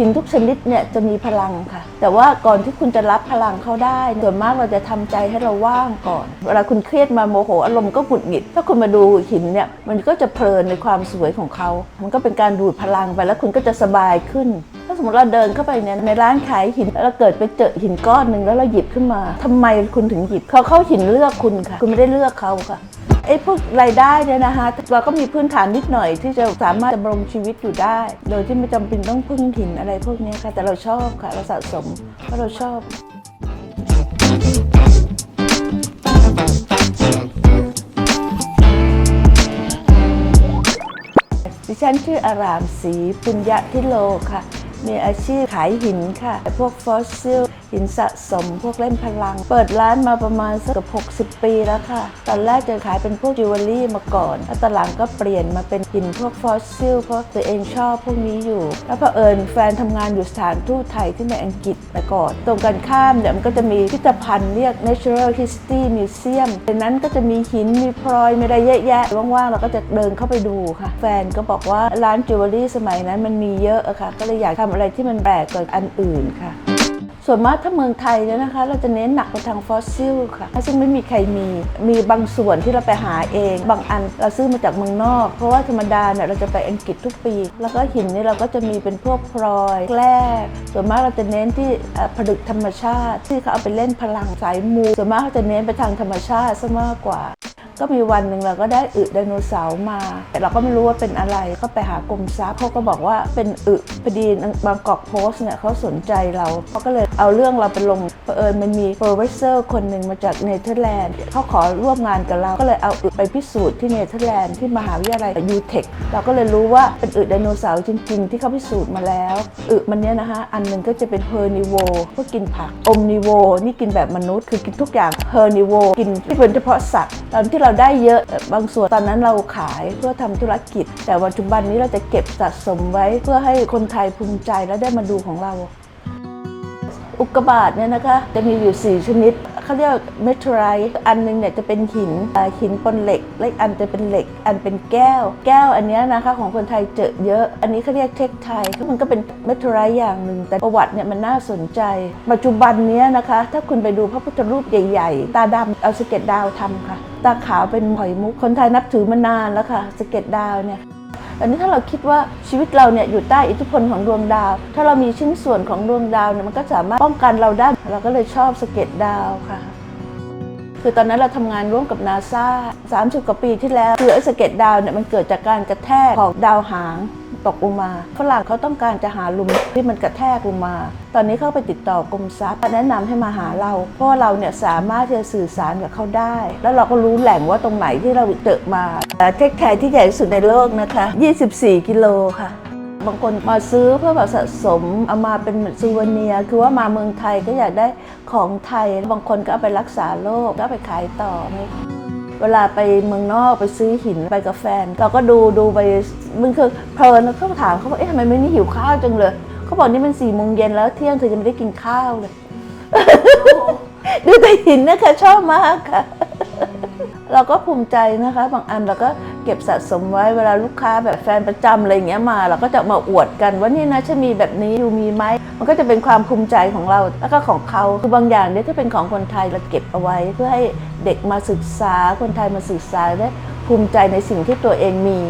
หินทุกชนิดเนี่ยจะมีพลังค่ะ แต่ว่าก่อนที่คุณจะรับพลังเขาได้ส่วนมากเราจะทำใจให้เราว่างก่อน เวลาคุณเครียดมาโมโหอารมณ์ก็หงุดหงิด ถ้าคุณมาดูหินเนี่ยมันก็จะเพลินในความสวยของเขา มันก็เป็นการดูดพลังไปแล้วคุณก็จะสบายขึ้น ถ้าสมมติเราเดินเข้าไปเนี่ยในร้านขายหินแล้วเราเกิดไปเจอหินก้อนหนึ่งแล้วเราหยิบขึ้นมาทำไมคุณถึงหยิบเขาเข้าหินเลือกคุณค่ะ คุณไม่ได้เลือกเขาค่ะ อ้พวกรายได้เนี่ยนะคะเราก็มีพื้นฐานนิดหน่อยที่จะสามารถดำรงชีวิตอยู่ได้ โดยที่ไม่จำเป็นต้องพึ่งหินอะไรพวกนี้ค่ะ แต่เราชอบค่ะ เราสะสมเพราะเราชอบดิฉันชื่ออารามศรีปุญญทิโลค่ะ มีอาชีพขายหินค่ะ พวกฟอสซิล หินสะสมพวกเล่นพลัง เปิดร้านมาประมาณสักเกือบ60 ปีแล้วค่ะ ตอนแรกจะขายเป็นพวกจิวเวลรี่มาก่อน แล้วตอนหลังก็เปลี่ยนมาเป็นหินพวกฟอสซิลเพราะตัวเองชอบพวกนี้อยู่ แล้วเผอิญแฟนทำงานอยู่สถานทูตไทยที่ในอังกฤษแต่ก่อน ตรงกันข้ามเนี่ยมันก็จะมีพิพิธภัณฑ์เรียก Natural History Museum ในนั้นก็จะมีหินมีพลอยมีอะไรเยอะแยะว่างๆเราก็จะเดินเข้าไปดูค่ะ แฟนก็บอกว่าร้านจิวเวลรี่สมัยนั้นมันมีเยอะอะค่ะ ก็เลยอยากทำอะไรที่มันแปลกกว่าอันอื่นค่ะ ส่วนมากถ้าเมืองไทยเนี่ยนะคะ เราจะเน้นหนักไปทางฟอสซิลค่ะซึ่งไม่มีใครมีมีบางส่วนที่เราไปหาเอง บางอันเราซื้อมาจากเมืองนอก เพราะว่าธรรมดาเนี่ยเราจะไปอังกฤษทุกปี แล้วก็หินนี่เราก็จะมีเป็นพวกพลอยแร่ส่วนมากเราจะเน้นที่ผลึกธรรมชาติ ที่เขาเอาไปเล่นพลังสายมูส่วนมากเขาจะเน้นไปทางธรรมชาติซะมากกว่าก็มีวันหนึ่งเราก็ได้อึไดโนเสาร์มา แต่เราก็ไม่รู้ว่าเป็นอะไรก็ไปหากรมทรัพย์เขาก็บอกว่าเป็นอึพอดีบางกอกโพสเนี่ยเขาสนใจเราเขาก็เลย เอาเรื่องเราไปลงเผอิญมันมีโปรเฟสเซอร์คนหนึ่งมาจากเนเธอร์แลนด์เขาขอร่วมงานกับเราก็เลยเอาอึไปพิสูจน์ที่เนเธอร์แลนด์ที่มหาวิทยาลัยยูเทคเราก็เลยรู้ว่าเป็นอึไดโนเสาร์จริง ๆ ที่เขาพิสูจน์มาแล้วอึมันเนี้ยนะคะอันหนึ่งก็จะเป็นเพอร์นิโวพวกกินผักอมนิโวนี่กินแบบมนุษย์คือกินทุกอย่างเพอร์นิโวกินที่เป็นเฉพาะสัตว์ตอนที่เราได้เยอะบางส่วนตอนนั้นเราขายเพื่อทำธุรกิจ แต่ปัจจุบันนี้เราจะเก็บสะสมไว้เพื่อให้คนไทยภูมิใจและได้มาดูของเรา อุกกาบาตเนี่ยนะคะจะมีอยู่ 4 ชนิดเขาเรียกเมทไรต์อันหนึงเนี่ยจะเป็นหินหินปนเหล็กและอีกอันจะเป็นเหล็ก อันเป็นแก้ว แก้วอันนี้นะคะของคนไทยเจอเยอะ อันนี้เขาเรียกเทคไทยมันก็เป็นเมทไรต์อย่างหนึ่งแต่ประวัติเนี่ยมันน่าสนใจ ปัจจุบันเนี้ยนะคะ ถ้าคุณไปดูพระพุทธรูปใหญ่ ๆ ตาดำเอาสเก็ดดาวทำค่ะ ตาขาวเป็นหอยมุกคนไทยนับถือมานานแล้วค่ะสเก็ดดาวเนี่ย อันนี้ถ้าเราคิดว่าชีวิตเราเนี่ยอยู่ใต้อิทธิพลของดวงดาว ถ้าเรามีชิ้นส่วนของดวงดาวเนี่ยมันก็สามารถป้องกันเราได้ เราก็เลยชอบสเก็ตดาวค่ะคือตอนนั้นเราทำงานร่วมกับนาซา30 กว่าปีที่แล้ว คือไอ้สะเก็ดดาวเนี่ยมันเกิดจากการกระแทกของดาวหาง ตกลงมาฝรั่งเขาต้องการจะหาหลุมที่มันกระแทกลงมา ตอนนี้เขาไปติดต่อกรมทรัพย์แนะนำให้มาหาเรา เพราะว่าเราเนี่ยสามารถที่จะสื่อสารกับเขาได้ แล้วเราก็รู้แหล่งว่าตรงไหนที่เราเจอมาเอ่อเทคไทยที่ใหญ่ที่สุดในโลกนะคะ 24 กิโลค่ะบางคนมาซื้อเพื่อแบบสะสมเอามาเป็นซูเวเนียร์คือว่ามาเมืองไทยก็อยากได้ของไทย บางคนก็เอาไปรักษาโรคก็ไปขายต่อไม่ เวลาไปเมืองนอกไปซื้อหินไปกับแฟน เราก็ดูดูไปมันคือเพลินแล้วก็ถามเขาว่าเอ๊ะทำไมไม่นี่หิวข้าวจังเลยเขาบอกนี่มันสี่โมงเย็นแล้วเที่ยงเธอยังไม่ได้กินข้าวเลยดูแต่หินนะคะชอบมากค่ะ เราก็ภูมิใจนะคะ บางอันเราก็ เก็บสะสมไว้เวลาลูกค้าแบบแฟนประจำอะไรเงี้ยมา เราก็จะมาอวดกันว่านี่นะฉันมีแบบนี้ดูมีไหมมันก็จะเป็นความภูมิใจของเราแล้วก็ของเขาคือบางอย่างเนี่ยถ้าเป็นของคนไทยเราเก็บเอาไว้ เพื่อให้เด็กมาศึกษาคนไทยมาศึกษาได้ภูมิใจในสิ่งที่ตัวเองมี